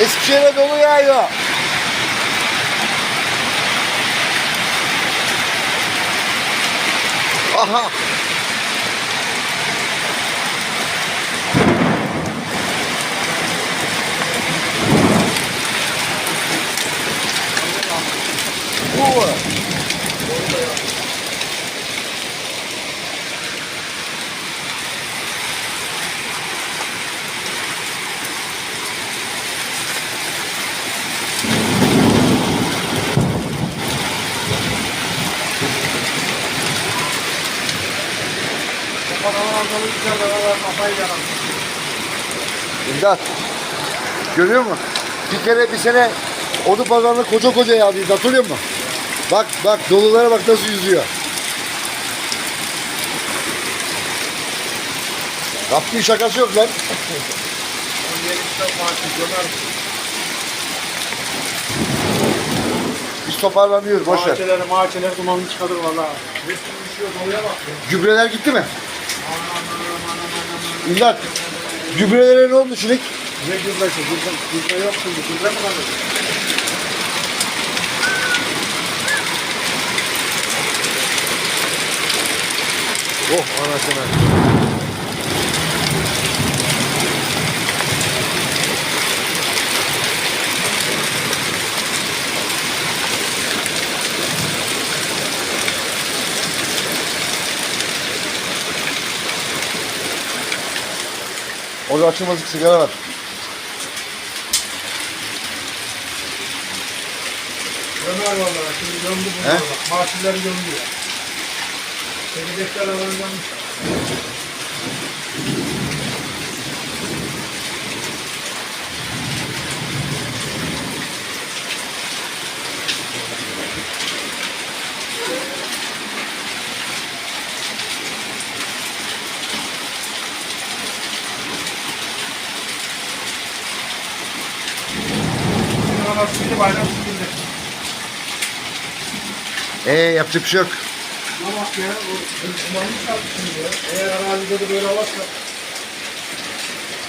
Eskişehir'e dolu yağıyor. Aha. Bu. İmdat. Görüyor musun? Bir kere bir sene Odu pazarını koca koca yağdıyız hatırlıyor musun? Bak bak dolulara bak nasıl yüzüyor. Rabbin şakası yok lan. Biz toparlanıyoruz boş ver. Mahçeleri mahçeleri dumanını çıkarır valla. Gübreler gitti mi? İmdat. Gübrelere ne oldu Şirik? Ne gübresi? Gübre, gübre yok şimdi. Gübre mi kalır? Oh anasını. Orada açılmazlık sigara var. Ömer valla. Şimdi gömdü bunlar bak. Mahçeleri gömdü ya. Çekecekler alanından. Şimdi bayram sikildi. Ee yapacak bir şey yok. Ne bak ya, o çıkarttı şimdi ya. Eğer arazide de böyle olursa